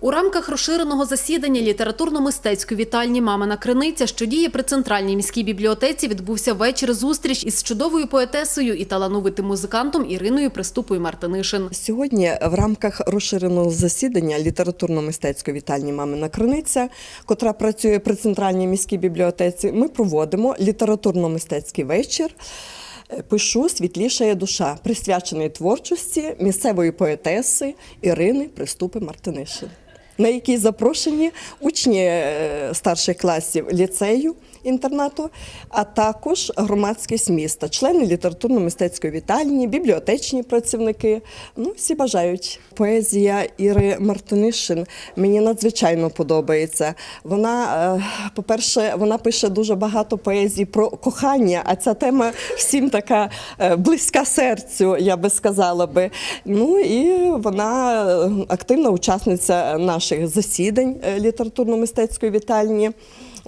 У рамках розширеного засідання літературно-мистецької вітальні Мамина криниця, що діє при центральній міській бібліотеці, відбувся вечір зустріч із чудовою поетесою і талановитим музикантом Іриною Приступою Мартинишин. Сьогодні в рамках розширеного засідання літературно-мистецької вітальні Мамина Криниця, котра працює при центральній міській бібліотеці, ми проводимо літературно-мистецький вечір. е, Пишу світлішає душа, присвячений творчості місцевої поетеси Ірини Приступи Мартинишин, на якій запрошені учні е, старших класів ліцею інтернату, а також громадськість міста, члени літературно-мистецької вітальні, бібліотечні працівники. Ну, всі бажають. Поезія Іри Мартинишин мені надзвичайно подобається. Вона, е, по-перше, вона пише дуже багато поезій про кохання, а ця тема всім така е, близька серцю, я би сказала би. Ну і вона активна учасниця наших засідань е, літературно-мистецької вітальні.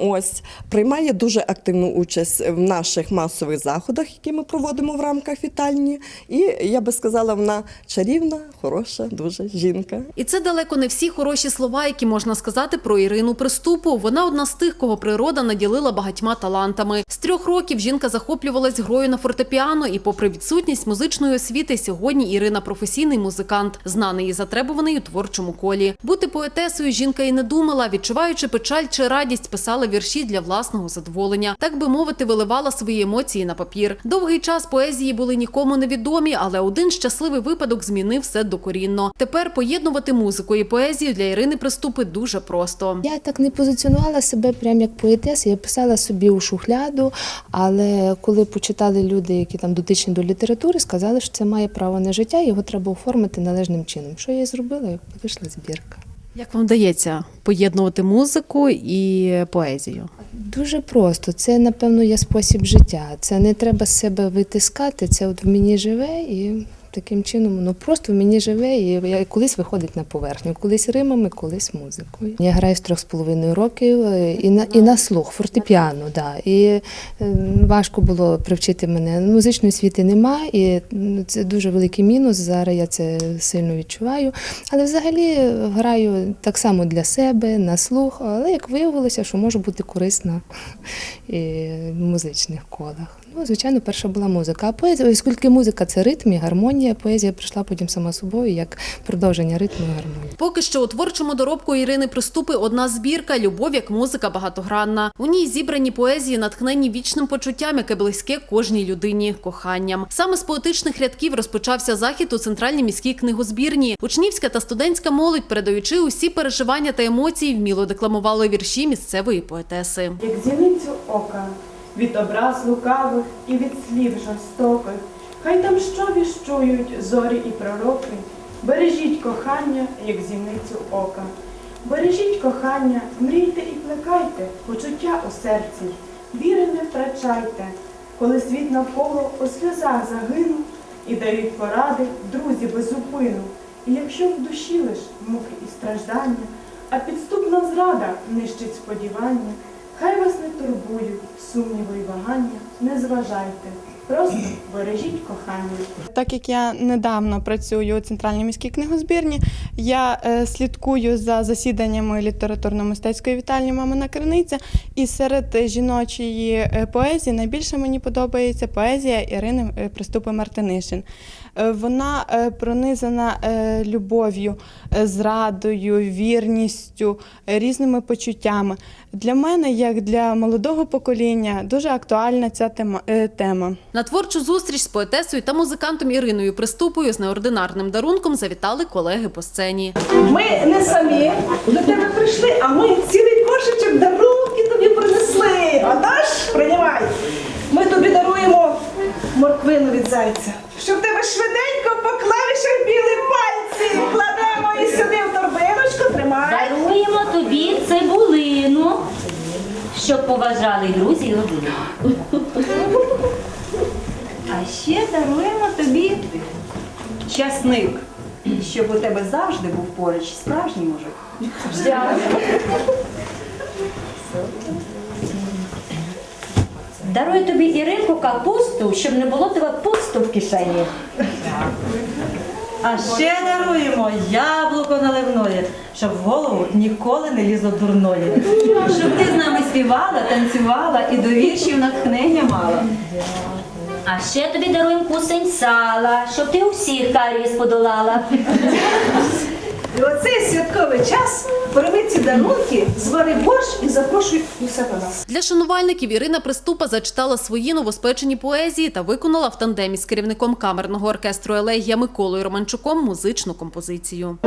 Ось приймає дуже активну участь в наших масових заходах, які ми проводимо в рамках вітальні. І я би сказала, вона чарівна, хороша, дуже жінка. І це далеко не всі хороші слова, які можна сказати про Ірину Приступу. Вона одна з тих, кого природа наділила багатьма талантами. З трьох років жінка захоплювалась грою на фортепіано, і, попри відсутність музичної освіти, сьогодні Ірина професійний музикант, знаний і затребуваний у творчому колі. Бути поетесою жінка і не думала, відчуваючи печаль чи радість, писала вірші для власного задоволення. Так би мовити, виливала свої емоції на папір. Довгий час поезії були нікому невідомі, але один щасливий випадок змінив все докорінно. Тепер поєднувати музику і поезію для Ірини Приступи дуже просто. Я так не позиціонувала себе прям як поетеса, я писала собі у шухляду, але коли почитали люди, які там дотичні до літератури, сказали, що це має право на життя, його треба оформити належним чином. Що я і зробила, вийшла збірка. Як вам вдається поєднувати музику і поезію? Дуже просто. Це, напевно, є спосіб життя. Це не треба себе витискати, це от в мені живе і. Таким чином, воно просто в мені живе і я- колись виходить на поверхню, колись римами, колись музикою. Я граю з трьох з половиною років е, і на і на слух, фортепіано, да. І е, важко було привчити мене. Музичної освіти нема, і ну, це дуже великий мінус. Зараз я це сильно відчуваю. Але взагалі граю так само для себе, на слух, але як виявилося, що можу бути корисна і в музичних колах. Ну, звичайно, перша була музика. А поезія, оскільки музика це ритм і гармонія, поезія прийшла потім сама собою як продовження ритму і гармонії. Поки що у творчому доробку Ірини Приступи одна збірка Любов як музика багатогранна. У ній зібрані поезії, натхнені вічним почуттям, яке близьке кожній людині коханням. Саме з поетичних рядків розпочався захід у центральній міській книгозбірні. Учнівська та студентська молодь, передаючи усі переживання та емоції, вміло декламували вірші місцевої поетеси. як зіницю ока, від образ лукавих і від слів жорстоких. Хай там що віщують зорі і пророки, бережіть кохання, як зіницю ока. Бережіть кохання, мрійте і плекайте, почуття у серці, віри не втрачайте, коли світ навколо у сльозах загинув і дають поради друзі без зупину. І якщо в душі лиш муки і страждання, а підступна зрада нищить сподівання, хай вас не турбують сумніви й вагання, не зважайте, просто бережіть кохання. Так як я недавно працюю у центральній міській книгозбірні, я е, слідкую за засіданнями літературно-мистецької вітальні Мамина Криниця. І серед жіночої е, поезії найбільше мені подобається поезія Ірини е, Приступи Мартинишин. Вона пронизана любов'ю, зрадою, вірністю, різними почуттями. Для мене, як для молодого покоління, дуже актуальна ця тема. На творчу зустріч з поетесою та музикантом Іриною Приступою з неординарним дарунком завітали колеги по сцені. Ми не самі до тебе прийшли, а ми цілий кошечок дарунки тобі принесли. А наш приймай. Ми тобі даруємо морквину від зайця. Щоб в тебе швиденько по клавішах біли пальці. Кладемо і сюди в торбиночку, тримай. Даруємо тобі цибулину, щоб поважали друзі і родини. А ще даруємо тобі часник, щоб у тебе завжди був поруч справжній мужик. Дарую тобі Іринку капусту, щоб не було тебе пусто в кишені. А ще даруємо яблуко наливної, щоб в голову ніколи не лізло дурної. Щоб ти з нами співала, танцювала і до віршів натхнення мала. А ще тобі даруємо кусень сала, щоб ти усіх карієс подолала. І оцей святковий час прийми ці дарунки, звари борщ і запрошуй у себе нас. Для шанувальників Ірина Приступа зачитала свої новоспечені поезії та виконала в тандемі з керівником камерного оркестру Елегія Миколою Романчуком музичну композицію.